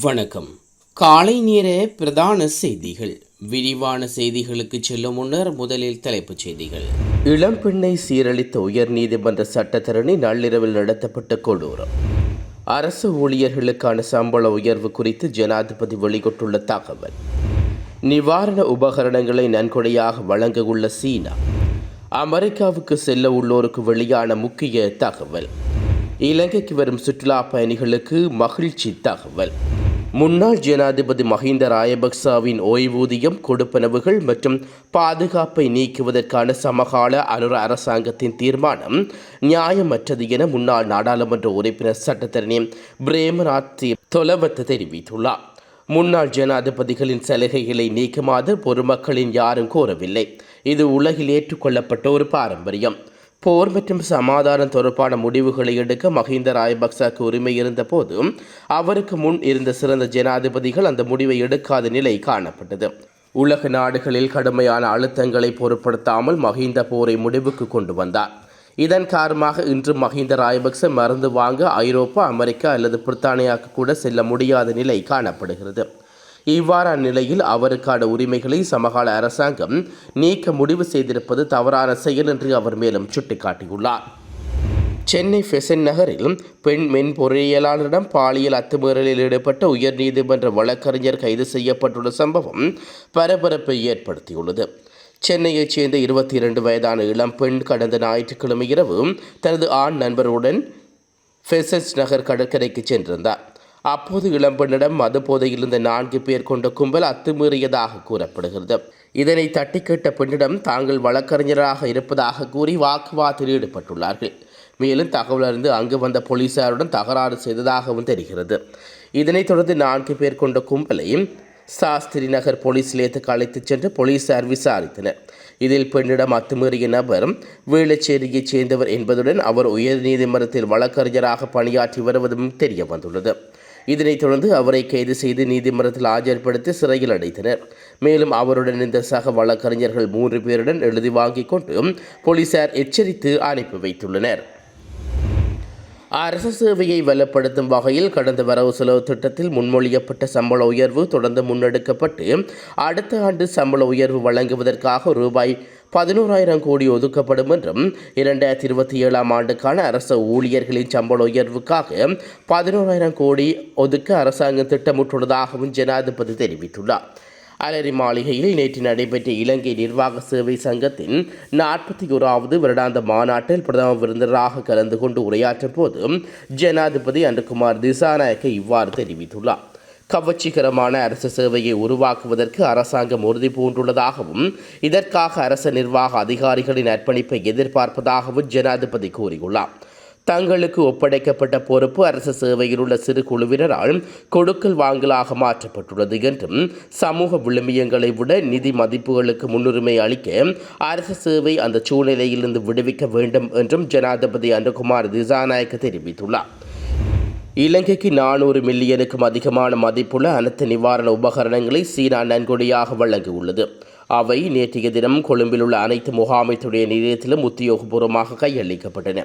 வணக்கம். காலை நேர பிரதான செய்திகள். விரிவான செய்திகளுக்கு செல்லும் முன்னர் முதலில் தலைப்புச் செய்திகள். இளம்பெண்ணை சீரழித்த உயர் நீதிமன்ற சட்டத்தரணி நள்ளிரவில் நடத்தப்பட்ட கொடூரம். அரசு ஊழியர்களுக்கான சம்பள உயர்வு குறித்து ஜனாதிபதி வெளியிட்டுள்ள தகவல். நிவாரண உபகரணங்களை நன்கொடையாக வழங்க உள்ள சீனா. அமெரிக்காவுக்கு செல்ல உள்ளோருக்கு வெளியான முக்கிய தகவல். இலங்கைக்கு வரும் சுற்றுலா பயணிகளுக்கு மகிழ்ச்சி தகவல். முன்னாள் ஜனாதிபதி மஹிந்த ராயபக்சாவின் ஓய்வூதியம் கொடுப்பனவுகள் மற்றும் பாதுகாப்பை நீக்குவதற்கான சமகால அனுர அரசாங்கத்தின் தீர்மானம் நியாயமற்றது என முன்னாள் நாடாளுமன்ற உறுப்பினர் சட்டத்தரணி பிரேமநாத் தொலவத்து தெரிவித்துள்ளார். முன்னாள் ஜனாதிபதிகளின் சலுகைகளை நீக்குமாறு பொதுமக்களின் யாரும் கோரவில்லை. இது உலகில் ஏற்றுக்கொள்ளப்பட்ட ஒரு பாரம்பரியம். போர் மற்றும் சமாதானம் தொடர்பான முடிவுகளை எடுக்க மஹிந்த ராயபக்சாக்கு உரிமை இருந்த போதும் அவருக்கு முன் இருந்த சிறந்த ஜனாதிபதிகள் அந்த முடிவை எடுக்காத நிலை காணப்பட்டது. உலக நாடுகளில் கடுமையான அழுத்தங்களை பொருட்படுத்தாமல் மஹிந்த போரை முடிவுக்கு கொண்டு வந்தார். இதன் காரணமாக இன்று மஹிந்த ராயபக்ச மருந்து வாங்க ஐரோப்பா அமெரிக்கா அல்லது பிரித்தானியாவுக்கு கூட செல்ல முடியாத நிலை காணப்படுகிறது. இவ்வாறான நிலையில் அவருக்கான உரிமைகளை சமகால அரசாங்கம் நீக்க முடிவு செய்திருப்பது தவறான செயல் என்று அவர் மேலும் சுட்டிக்காட்டியுள்ளார். சென்னை ஃபெசன் நகரில் பெண் மென் பொறியியலாளரிடம் பாலியல் அத்துமீறலில் ஈடுபட்ட உயர்நீதிமன்ற வழக்கறிஞர் கைது செய்யப்பட்டுள்ள சம்பவம் பரபரப்பை ஏற்படுத்தியுள்ளது. சென்னையைச் சேர்ந்த இருபத்தி இரண்டு வயதான இளம் பெண் கடந்த ஞாயிற்றுக்கிழமை இரவு தனது ஆண் நண்பருடன் ஃபெசன்ஸ் நகர் கடற்கரைக்கு சென்றிருந்தார். அப்போது இளம்பெண்ணிடம் மது இருந்த நான்கு பேர் கொண்ட கும்பல் அத்துமீறியதாக கூறப்படுகிறது. இதனை தட்டி கேட்ட பெண்ணிடம் தாங்கள் வழக்கறிஞராக இருப்பதாக கூறி வாக்குவாதத்தில் ஈடுபட்டுள்ளார்கள். மேலும் தகவல் அறிந்து அங்கு வந்த போலீசாருடன் தகராறு செய்ததாகவும் தெரிகிறது. இதனைத் தொடர்ந்து நான்கு பேர் கொண்ட கும்பலையும் சாஸ்திரி நகர் போலீஸ் நிலையத்துக்கு அழைத்துச் சென்று போலீசார் விசாரித்தனர். இதில் பெண்ணிடம் அத்துமீறிய நபர் வேளச்சேரியைச் சேர்ந்தவர் என்பதுடன் அவர் உயர்நீதிமன்றத்தில் வழக்கறிஞராக பணியாற்றி வருவதும் தெரிய வந்துள்ளது இதனைத் தொடர்ந்து அவரை கைது செய்து நீதிமன்றத்தில் ஆஜர்படுத்தி சிறையில் அடைத்தனர். மேலும் அவருடன் இந்த சக வழக்கறிஞர்கள் மூன்று பேருடன் எழுதி வாங்கிக் கொண்டு போலீசார் எச்சரித்து அனுப்பி வைத்துள்ளனர். அரசு சேவையை வலுப்படுத்தும் வகையில் கடந்த வரவு செலவு திட்டத்தில் முன்மொழியப்பட்ட சம்பள உயர்வு தொடர்ந்து முன்னெடுக்கப்பட்டு அடுத்த ஆண்டு சம்பள உயர்வு வழங்குவதற்காக ரூபாய் பதினோராயிரம் கோடி ஒதுக்கப்படும் என்றும் இரண்டாயிரத்தி இருபத்தி ஏழாம் ஆண்டுக்கான அரசு ஊழியர்களின் சம்பள உயர்வுக்காக பதினோராயிரம் கோடி ஒதுக்க அரசாங்கம் திட்டமிட்டுள்ளதாகவும் ஜனாதிபதி தெரிவித்துள்ளார். அலரி மாளிகையில் நேற்று நடைபெற்ற இலங்கை நிர்வாக சேவை சங்கத்தின் நாற்பத்தி ஓராவது வருடாந்த மாநாட்டில் பிரதம விருந்தராக கலந்து கொண்டு உரையாற்றும் போது ஜனாதிபதி அன்றுகுமார் திசாநாயக்க இவ்வாறு தெரிவித்துள்ளார். கவர்ச்சிகரமான அரசு சேவையை உருவாக்குவதற்கு அரசாங்கம் உறுதி பூண்டுள்ளதாகவும் இதற்காக அரசு நிர்வாக அதிகாரிகளின் அர்ப்பணிப்பை எதிர்பார்ப்பதாகவும் ஜனாதிபதி கூறியுள்ளார். தங்களுக்கு ஒப்படைக்கப்பட்ட பொறுப்பு அரசு சேவையில் உள்ள சிறு குழுவினரால் கொடுக்கல் வாங்கலாக மாற்றப்பட்டுள்ளது என்றும் சமூக விழுமியங்களை விட நிதி மதிப்புகளுக்கு முன்னுரிமை அளிக்க அரசு சேவை அந்த சூழ்நிலையிலிருந்து விடுவிக்க வேண்டும் என்றும் ஜனாதிபதி அனுகுமார் திசாநாயக்க தெரிவித்துள்ளார். இலங்கைக்கு நானூறு மில்லியனுக்கும் அதிகமான மதிப்புள்ள அனைத்து நிவாரண உபகரணங்களை சீனா நன்கொடையாக வழங்கியுள்ளது. அவை நேற்றைய தினம் கொழும்பில் உள்ள அனைத்து முகாமைத்துடைய நிலையத்திலும் உத்தியோகபூர்வமாக கையளிக்கப்பட்டன.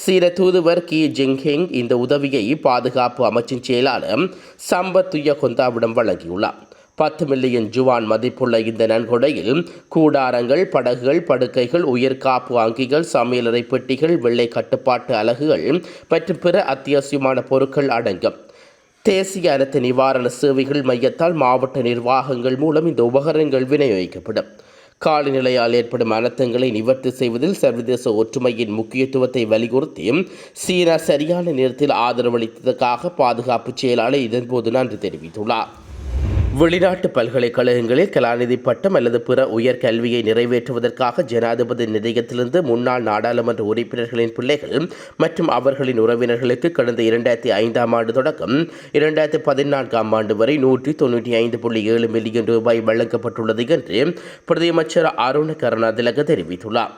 சீன தூதுவர் கி ஜிங்ஹிங் இந்த உதவியை பாதுகாப்பு அமைச்சின் செயலாளர் சம்பத் துய கொந்தாவிடம் வழங்கியுள்ளார். பத்து மில்லியன் ஜுவான் மதிப்புள்ள இந்த நன்கொடையில் கூடாரங்கள் படகுகள் படுக்கைகள் உயர்காப்பு அங்கிகள் சமையலறை பெட்டிகள் வெள்ளை கட்டுப்பாட்டு அலகுகள் மற்றும் பிற அத்தியாவசியமான பொருட்கள் அடங்கும். தேசிய அரசு நிவாரண சேவைகள் மையத்தால் மாவட்ட நிர்வாகங்கள் மூலம் இந்த உபகரணங்கள் விநியோகிக்கப்படும். காலநிலையால் ஏற்படும் அனர்த்தங்களை நிவர்த்தி செய்வதில் சர்வதேச ஒற்றுமையின் முக்கியத்துவத்தை வலியுறுத்தியும் சீனா சரியான நேரத்தில் ஆதரவளித்ததற்காக பாதுகாப்பு செயலாளர் இதன்போது நன்றி தெரிவித்துள்ளார். வெளிநாட்டு பல்கலைக்கழகங்களில் கலாநிதி பட்டம் அல்லது பிற உயர் கல்வியை நிறைவேற்றுவதற்காக ஜனாதிபதி நிலையத்திலிருந்து முன்னாள் நாடாளுமன்ற உறுப்பினர்களின் பிள்ளைகள் மற்றும் அவர்களின் உறவினர்களுக்கு கடந்த இரண்டாயிரத்தி ஐந்தாம் ஆண்டு தொடக்கம் இரண்டாயிரத்தி பதினான்காம் ஆண்டு வரை நூற்றி தொண்ணூற்றி ஐந்து புள்ளி ஏழு மில்லியன் ரூபாய் வழங்கப்பட்டுள்ளது என்று பிரதியமைச்சர் அருண் கருணாதிலக தெரிவித்துள்ளார்.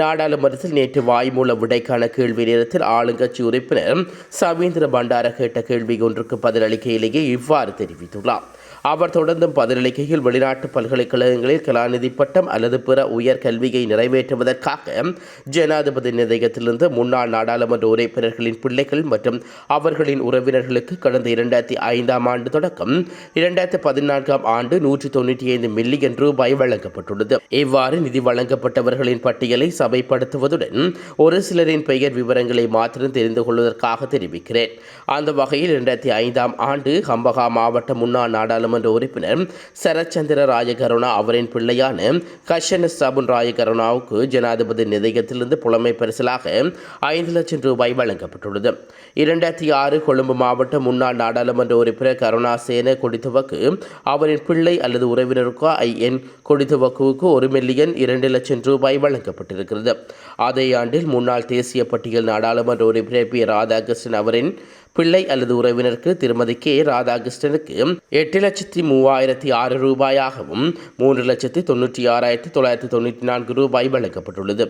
நாடாளுமன்றத்தில் நேற்று வாய்மூல விடைக்கான கேள்வி நேரத்தில் ஆளுங்கட்சி உறுப்பினர் சவீந்திர பண்டார கேட்ட கேள்வி ஒன்றுக்கு பதிலளிக்கையிலேயே இவ்வாறு தெரிவித்துள்ளார். அவர் தொடர்ந்தும் பதிலளிக்கையில் வெளிநாட்டு பல்கலைக்கழகங்களில் கலாநிதி பட்டம் அல்லது பிற உயர் கல்வியை நிறைவேற்றுவதற்காக ஜனாதிபதி நிலையத்திலிருந்து முன்னாள் நாடாளுமன்ற உறுப்பினர்களின் பிள்ளைகள் மற்றும் அவர்களின் உறவினர்களுக்கு கடந்த இரண்டாயிரத்தி ஐந்தாம் ஆண்டு தொடக்கம் இரண்டாயிரத்தி பதினான்காம் ஆண்டு நூற்றி தொண்ணூற்றி ஐந்து மில்லியன் ரூபாய் வழங்கப்பட்டுள்ளது. இவ்வாறு நிதி வழங்கப்பட்டவர்களின் பட்டியலை சபைப்படுத்துவதுடன் ஒரு சிலரின் பெயர் விவரங்களை மாத்திரம் தெரிந்து கொள்வதற்காக தெரிவிக்கிறேன். அந்த வகையில் இரண்டாயிரத்தி ஐந்தாம் ஆண்டு ஹம்பகா மாவட்ட முன்னாள் நாடாளுமன்ற உறுப்பினர் சரச்சந்திர ராஜகருணா அவரின் பிள்ளையான கஷன் சபுன் ராஜகருணாவுக்கு ஜனாதிபதி நிதயத்திலிருந்து புலமை பரிசலாக ஐந்து லட்சம் ரூபாய் வழங்கப்பட்டுள்ளது. இரண்டாயிரத்தி ஆறு கொழும்பு மாவட்ட முன்னாள் நாடாளுமன்ற உறுப்பினர் கருணாசேன கொடித்துவக்கு அவரின் பிள்ளை அல்லது உறவினருக்கோ ஐஎன் கொடித்துவக்குவுக்கு ஒரு மில்லியன் இரண்டு லட்சம் ரூபாய் வழங்கப்பட்டிருக்கிறது அதே ஆண்டில் முன்னாள் தேசிய பட்டியல் நாடாளுமன்ற உறுப்பினர் பி. ராதாகிருஷ்ணன் அவரின் பிள்ளை அல்லது உறவினருக்கு திருமதி கே. ராதாகிருஷ்ணனுக்கு எட்டு லட்சத்தி மூவாயிரத்தி ஆறு ரூபாயாகவும் மூன்று லட்சத்தி தொண்ணூற்றி ஆறாயிரத்தி தொள்ளாயிரத்தி தொண்ணூற்றி நான்கு ரூபாய் வழங்கப்பட்டுள்ளது.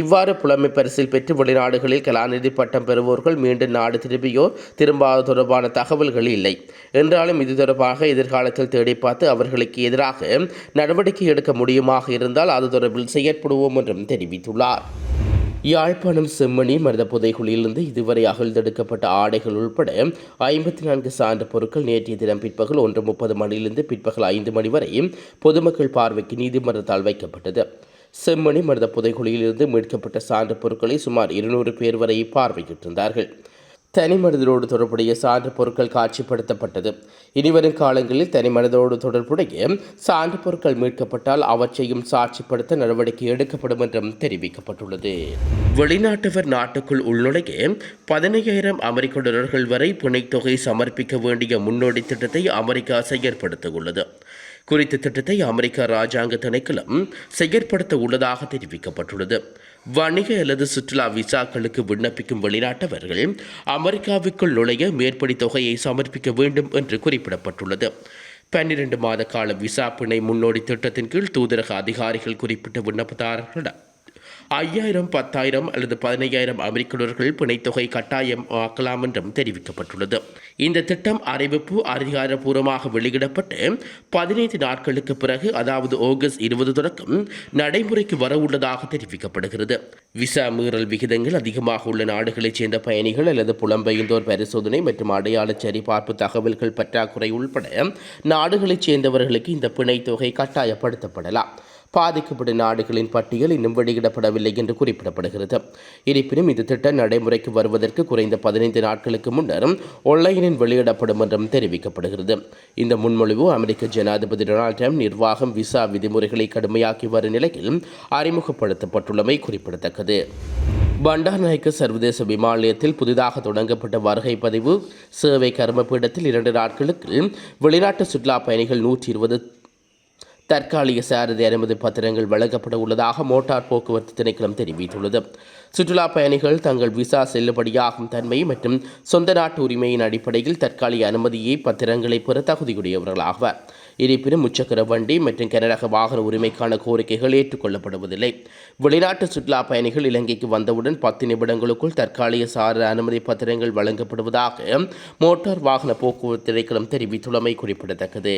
இவ்வாறு புலமை பரிசில் பெற்று வெளிநாடுகளில் கலாநிதி பட்டம் பெறுவோர்கள் மீண்டும் நாடு திரும்பியோ திரும்பாத தொடர்பான தகவல்கள் இல்லை. என்றாலும் இது தொடர்பாக எதிர்காலத்தில் தேடி பார்த்து அவர்களுக்கு எதிராக நடவடிக்கை எடுக்க முடியுமாக இருந்தால் அது தொடர்பில் செயற்படுவோம் என்றும் தெரிவித்துள்ளார். யாழ்ப்பாணம் செம்மணி மருத புதைகுழியிலிருந்து இதுவரை அகழ்ந்தெடுக்கப்பட்ட ஆடைகள் உள்பட ஐம்பத்தி நான்கு சான்று பொருட்கள் நேற்றைய தினம் பிற்பகல் ஒன்று முப்பது மணியிலிருந்து பிற்பகல் ஐந்து மணி வரை பொதுமக்கள் பார்வைக்கு நீதிமன்றத்தால் வைக்கப்பட்டது. செம்மணி மருத புதைகுழியிலிருந்து மீட்கப்பட்ட சான்று பொருட்களை சுமார் இருநூறு பேர் வரை பார்வையிட்டிருந்தார்கள். தனிமனிதரோடு தொடர்புடைய சான்று பொருட்கள் காட்சிப்படுத்தப்பட்டது. இனிவரும் காலங்களில் தனிமனிதரோடு தொடர்புடைய சான்று பொருட்கள் மீட்கப்பட்டால் அவற்றையும் சாட்சிப்படுத்த நடவடிக்கை எடுக்கப்படும் என்றும் தெரிவிக்கப்பட்டுள்ளது. வெளிநாட்டவர் நாட்டுக்குள் உள்நுழைய பதினையாயிரம் அமெரிக்க டாலர்கள் வரை பிணைத்தொகை சமர்ப்பிக்க வேண்டிய முன்னோடி திட்டத்தை அமெரிக்கா செயற்படுத்தியுள்ளது. குறித்த திட்டத்தை அமெரிக்க ராஜாங்க திணைக்களம் செயற்படுத்த உள்ளதாக தெரிவிக்கப்பட்டுள்ளது. வணிக அல்லது சுற்றுலா விசாக்களுக்கு விண்ணப்பிக்கும் வெளிநாட்டவர்கள் அமெரிக்காவுக்குள் நுழைய மேற்படி தொகையை சமர்ப்பிக்க வேண்டும் என்று குறிப்பிடப்பட்டுள்ளது. பன்னிரண்டு மாத கால விசா பிணை முன்னோடி திட்டத்தின் கீழ் தூதரக அதிகாரிகள் குறிப்பிட்ட விண்ணப்பதாரர்களிடம் ஐயாயிரம் பத்தாயிரம் அல்லது பதினையாயிரம் அமெரிக்க டாலர்கள் பிணைத்தொகை கட்டாயம் ஆக்கலாம் என்றும் தெரிவிக்கப்பட்டுள்ளது. இந்த திட்டம் அறிவிப்பு அதிகாரப்பூர்வமாக வெளியிடப்பட்டு பதினைந்து நாட்களுக்கு பிறகு அதாவது ஆகஸ்ட் இருபது தொடக்கம் நடைமுறைக்கு வரவுள்ளதாக தெரிவிக்கப்படுகிறது. விசா மீறல் விகிதங்கள் அதிகமாக உள்ள நாடுகளைச் சேர்ந்த பயணிகள் அல்லது புலம்பெயர்ந்தோர் பரிசோதனை மற்றும் அடையாள சரிபார்ப்பு தகவல்கள் பற்றாக்குறை உள்பட நாடுகளைச் சேர்ந்தவர்களுக்கு இந்த பிணைத்தொகை கட்டாயப்படுத்தப்படலாம். பாதிக்கப்படும் நாடுகளின் பட்டியல் இன்னும் வெளியிடப்படவில்லை என்று குறிப்பிடப்படுகிறது. இருப்பினும் இந்த திட்டம் நடைமுறைக்கு வருவதற்கு குறைந்த பதினைந்து நாட்களுக்கு முன்னர் ஒன்லைனில் வெளியிடப்படும் என்றும் தெரிவிக்கப்படுகிறது. இந்த முன்மொழிவு அமெரிக்க ஜனாதிபதி டொனால்ட் ட்ரம்ப் நிர்வாகம் விசா விதிமுறைகளை கடுமையாக்கி வரும் நிலையில் அறிமுகப்படுத்தப்பட்டுள்ளமை குறிப்பிடத்தக்கது. பண்டார்நாயக்க சர்வதேச விமான நிலையத்தில் புதிதாக தொடங்கப்பட்ட வருகை பதிவு சேவை கர்மபீடத்தில் இரண்டு நாட்களுக்கு வெளிநாட்டு சுற்றுலா பயணிகள் நூற்றி இருபது தற்காலிக சாரதி அனுமதி பத்திரங்கள் வழங்கப்பட உள்ளதாக மோட்டார் போக்குவரத்து திணைக்களம் தெரிவித்துள்ளது. சுற்றுலா பயணிகள் தங்கள் விசா செல்லுபடியாகும் தன்மை மற்றும் சொந்த நாட்டு உரிமையின் அடிப்படையில் தற்காலிக அனுமதியை பத்திரங்களை பெற தகுதியுடையவர்களாகுவர் இருப்பினும் முச்சக்கர வண்டி மற்றும் கனரக வாகன உரிமைக்கான கோரிக்கைகள் ஏற்றுக்கொள்ளப்படுவதில்லை. வெளிநாட்டு சுற்றுலா பயணிகள் இலங்கைக்கு வந்தவுடன் பத்து நிமிடங்களுக்குள் தற்காலிக சார அனுமதி பத்திரங்கள் வழங்கப்படுவதாக மோட்டார் வாகன போக்குவரத்து திணைக்களம் தெரிவித்துள்ளமை குறிப்பிடத்தக்கது.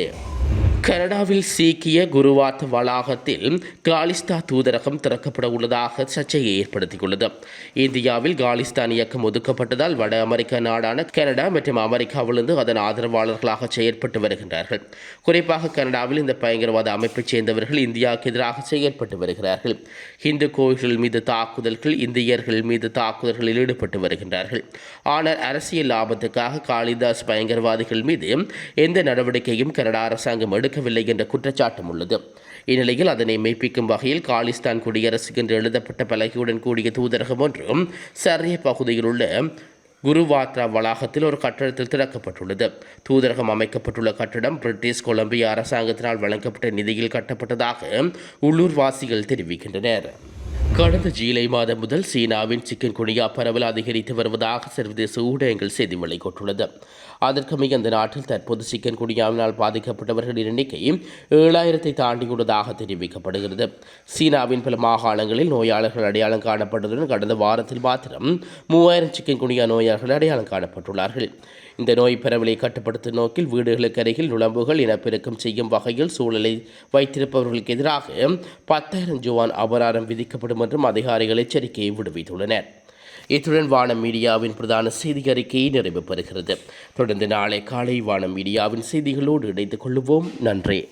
கனடாவில் சீக்கிய குருவாத் வளாகத்தில் காலிஸ்தா தூதரகம் திறக்கப்பட உள்ளதாக சர்ச்சையை ஏற்படுத்தியுள்ளது. இந்தியாவில் காலிஸ்தான் இயக்கம் ஒதுக்கப்பட்டதால் வட அமெரிக்க நாடான கனடா மற்றும் அமெரிக்காவிலிருந்து அதன் ஆதரவாளர்களாக செயற்பட்டு வருகின்றார்கள். குறிப்பாக கனடாவில் இந்த பயங்கரவாத அமைப்பைச் சேர்ந்தவர்கள் இந்தியாவுக்கு எதிராக செயற்பட்டு வருகிறார்கள். இந்து கோயில்கள் மீது தாக்குதல்கள் இந்தியர்கள் மீது தாக்குதல்களில் ஈடுபட்டு வருகின்றார்கள். ஆனால் அரசியல் லாபத்துக்காக காளிதாஸ் பயங்கரவாதிகள் மீது எந்த நடவடிக்கையும் கனடா அரசாங்கம் எடுக்க எடுக்கவில்லை என்ற குற்றச்சாட்டும் உள்ளது இந்நிலையில் அதனை மெய்ப்பிக்கும் வகையில் காலிஸ்தான் குடியரசு என்று எழுதப்பட்ட பலகையுடன் கூடிய தூதரகம் ஒன்றும் சரிய பகுதியில் உள்ள குருவாத்ரா வளாகத்தில் ஒரு கட்டடத்தில் திறக்கப்பட்டுள்ளது. தூதரகம் அமைக்கப்பட்டுள்ள கட்டடம் பிரிட்டிஷ் கொலம்பியா அரசாங்கத்தினால் வழங்கப்பட்ட நிதியில் கட்டப்பட்டதாக உள்ளூர்வாசிகள் தெரிவிக்கின்றனர். கடந்த ஜூலை மாதம் முதல் சீனாவின் சிக்கன் குனியா பரவல் அதிகரித்து வருவதாக சர்வதேச ஊடகங்கள் செய்தி வெளியிட்டுள்ளது. அதற்கமைய அந்த நாட்டில் தற்போது சிக்கன் குனியாவினால் பாதிக்கப்பட்டவர்களின் எண்ணிக்கை ஏழாயிரத்தை தாண்டியுள்ளதாக தெரிவிக்கப்படுகிறது. சீனாவின் பல மாகாணங்களில் நோயாளர்கள் அடையாளம் காணப்பட்டதுடன் கடந்த வாரத்தில் மாத்திரம் மூவாயிரம் சிக்கன் குனியா நோயாளர்கள் அடையாளம் காணப்பட்டுள்ளார்கள். இந்த நோய் பரவலை கட்டுப்படுத்தும் நோக்கில் வீடுகளுக்கு அருகில் நுழம்புகள் இனப்பெருக்கம் செய்யும் வகையில் சூழலை வைத்திருப்பவர்களுக்கு எதிராக பத்தாயிரம் ஜுவான் அபராதம் விதிக்கப்படும் என்றும் அதிகாரிகள் எச்சரிக்கையை விடுவித்துள்ளனர். இத்துடன் வானம் மீடியாவின் பிரதான செய்தி அறிக்கை நிறைவு பெறுகிறது. தொடர்ந்து நாளை காலை வானம் மீடியாவின் செய்திகளோடு இணைந்து கொள்வோம் நன்றி.